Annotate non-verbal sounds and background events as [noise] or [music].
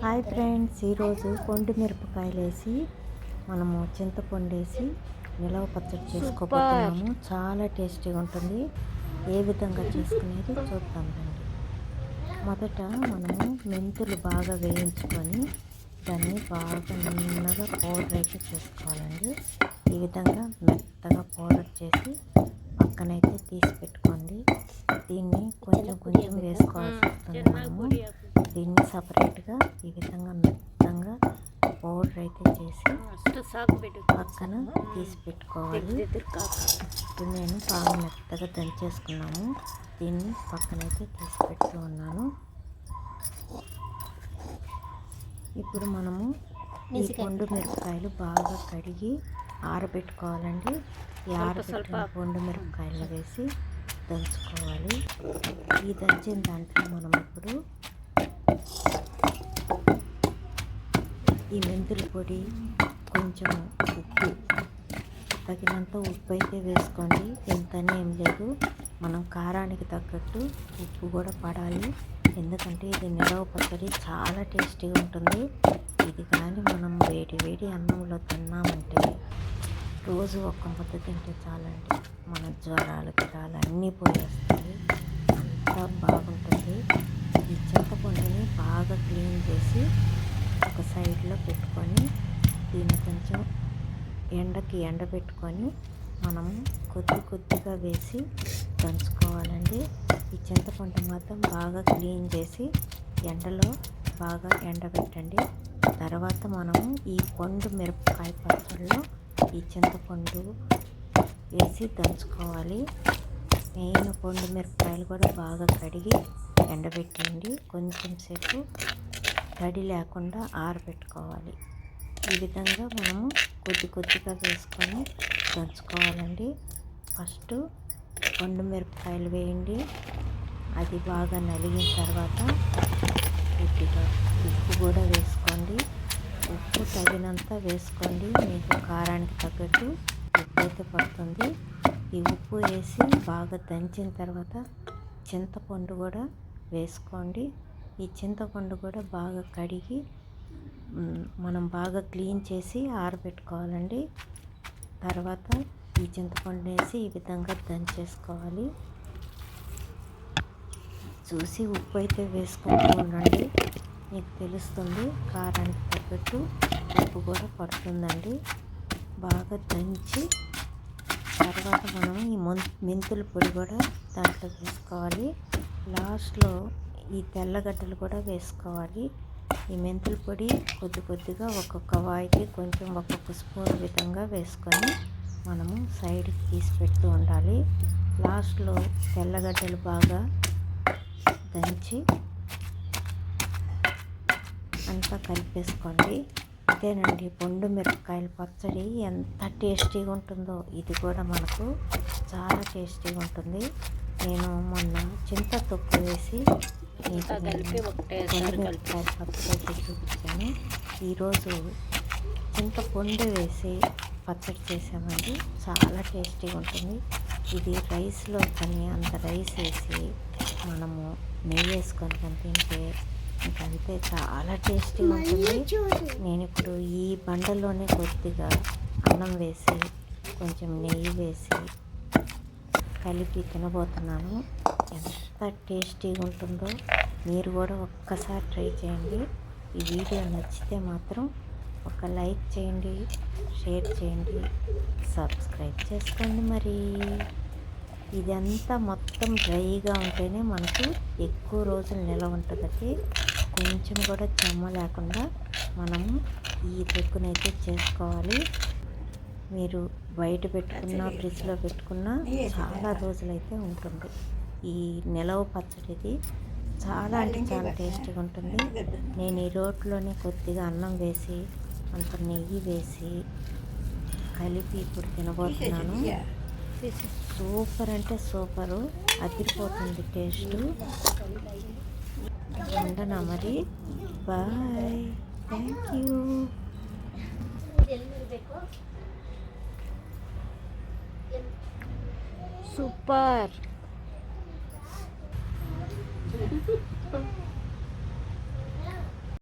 Hi friends ఈరోజు కొండు మిరపకాయలు వేసి మనము చింతపండు వేసి నిలవ పచ్చడి చేసుకోబోతున్నాము. చాలా టేస్టీగా ఉంటుంది. ఏ విధంగా చేసుకునేది చూద్దాం రండి. మొదట మనము మెంతులు బాగా వేయించుకొని దాన్ని బాగా నున్నగా పౌడర్ అయితే చేసుకోవాలండి. ఈ విధంగా మెత్తగా పౌడర్ చేసి పక్కనైతే తీసి పెట్టుకోండి. దీన్ని కొంచెం కొంచెం వేసుకోవాల్సి వస్తుంది మనము. దీన్ని సపరేట్గా ఈ విధంగా మెత్తంగా పౌడర్ అయితే చేసి పక్కన తీసి పెట్టుకోవాలి. ఇప్పుడు నేను బాగా మెత్తగా దంచేసుకున్నాము దీన్ని పక్కనైతే తీసి పెడుతూ ఉన్నాను. ఇప్పుడు మనము ఈ పండు మిరపకాయలు బాగా కడిగి ఆరబెట్టుకోవాలండి. ఈ ఆరబెట్టిన పండు మిరపకాయలు వేసి దంచుకోవాలి. ఈ దంచిన దాంట్లో మనం ఇప్పుడు ఈ మెంతుల పొడి కొంచెం ఉప్పు. తగినంత ఉప్పు అయితే వేసుకోండి. ఎంతనే ఏం లేదు. మనం కారానికి తగ్గట్టు ఉప్పు కూడా పడాలి. ఎందుకంటే ఇది నిలవ పచ్చడి చాలా టేస్టీగా ఉంటుంది. ఇది కానీ మనం వేడి వేడి అన్నంలో తిన్నామంటే రోజు ఒక్క ముద్ద తింటే చాలండి. మన జ్వరాలు గిరాలు అన్నీ పోయేస్తాయి అంతా బాగుంటుంది ఈ చింతపండుని బాగా క్లీన్ చేసి ఒక సైడ్లో పెట్టుకొని దీన్ని కొంచెం ఎండకి ఎండబెట్టుకొని మనం కొద్ది కొద్దిగా వేసి దంచుకోవాలండి. ఈ చింతపండు మాత్రం బాగా క్లీన్ చేసి ఎండలో బాగా ఎండబెట్టండి తర్వాత మనము ఈ పండు మిరపకాయ పచ్చడిలో ఈ చింతపండు వేసి దంచుకోవాలి. మెయిన్ పండు మిరపకాయలు కూడా బాగా కడిగి ఎండబెట్టండి కొంచెం సేపు తడి లేకుండా ఆరబెట్టుకోవాలి. ఈ విధంగా మనము కొద్ది కొద్దిగా వేసుకొని దంచుకోవాలండి. ఫస్ట్ పండు మిరపకాయలు వేయండి. అది బాగా నలిగిన తర్వాత కొద్దిగా ఉప్పు కూడా వేసుకోండి. ఉప్పు తగినంత వేసుకోండి. మీకు కారానికి తగ్గట్టు ఉప్పు అయితే పడుతుంది. ఈ ఉప్పు వేసి బాగా దంచిన తర్వాత చింతపండు కూడా వేసుకోండి. ఈ చింతపండు కూడా బాగా కడిగి మనం బాగా క్లీన్ చేసి ఆరబెట్టుకోవాలండి. తర్వాత ఈ చింతపండు వేసి ఈ విధంగా దంచేసుకోవాలి. చూసి ఉప్పు అయితే వేసుకుంటూ ఉండండి మీకు తెలుస్తుంది కారానికి తగ్గట్టు ఉప్పు కూడా పడుతుందండి. బాగా దంచి తర్వాత మనం ఈ మెంతుల పొడి కూడా దాంట్లో వేసుకోవాలి. లాస్ట్లో ఈ తెల్లగడ్డలు కూడా వేసుకోవాలి. ఈ మెంతుల పొడి కొద్ది కొద్దిగా ఒక్కొక్క వాయికి కొంచెం ఒక్కొక్క స్పూన్ విధంగా వేసుకొని మనము సైడ్కి తీసి పెడుతూ ఉండాలి. లాస్ట్లో తెల్లగడ్డలు బాగా దంచి అంతా కలిపేసుకోండి. ఇదేనండి పండు మిరపకాయల పచ్చడి ఎంత టేస్టీగా ఉంటుందో. ఇది కూడా మనకు చాలా టేస్టీగా ఉంటుంది. నేను మొన్న చింత తొక్కు వేసి కలిపి మిరపకాయల పచ్చడి చూపించాను. ఈరోజు చింతపండు వేసి పచ్చడి చేసామండి. చాలా టేస్టీగా ఉంటుంది. ఇది రైస్లో కానీ అంత రైస్ వేసి మనము నెయ్యి వేసుకొని కానీ తింటే ఇంకంతే చాలా టేస్టీగా ఉంటుంది. నేను ఇప్పుడు ఈ బండలోనే కొద్దిగా అన్నం వేసి కొంచెం నెయ్యి వేసి కలిపి తినబోతున్నాను. ఎంత టేస్టీగా ఉంటుందో మీరు కూడా ఒక్కసారి ట్రై చేయండి. ఈ వీడియో నచ్చితే మాత్రం ఒక లైక్ చేయండి షేర్ చేయండి సబ్స్క్రైబ్ చేసుకోండి మరి. ఇదంతా మొత్తం డ్రైగా ఉంటేనే మనకు ఎక్కువ రోజులు నిలవ ఉంటుందండి కొంచెం కూడా చెమ్మ లేకుండా మనము ఈ తొక్కునైతే చేసుకోవాలి. మీరు బయట పెట్టుకున్న ఫ్రిడ్జ్లో పెట్టుకున్న చాలా రోజులైతే ఉంటుంది. ఈ నిలవ పచ్చడిది చాలా అంటే చాలా టేస్టీగా ఉంటుంది. నేను ఈ రోట్లోనే కొద్దిగా అన్నం వేసి అంత నెయ్యి వేసి కలిపి ఇప్పుడు తినబోతున్నాను. సూపర్ అంటే సూపరు. అదిరిపోతుంది టేస్ట్. ఉండనా మరి? Bye. Thank you. Super. Thank [laughs] you.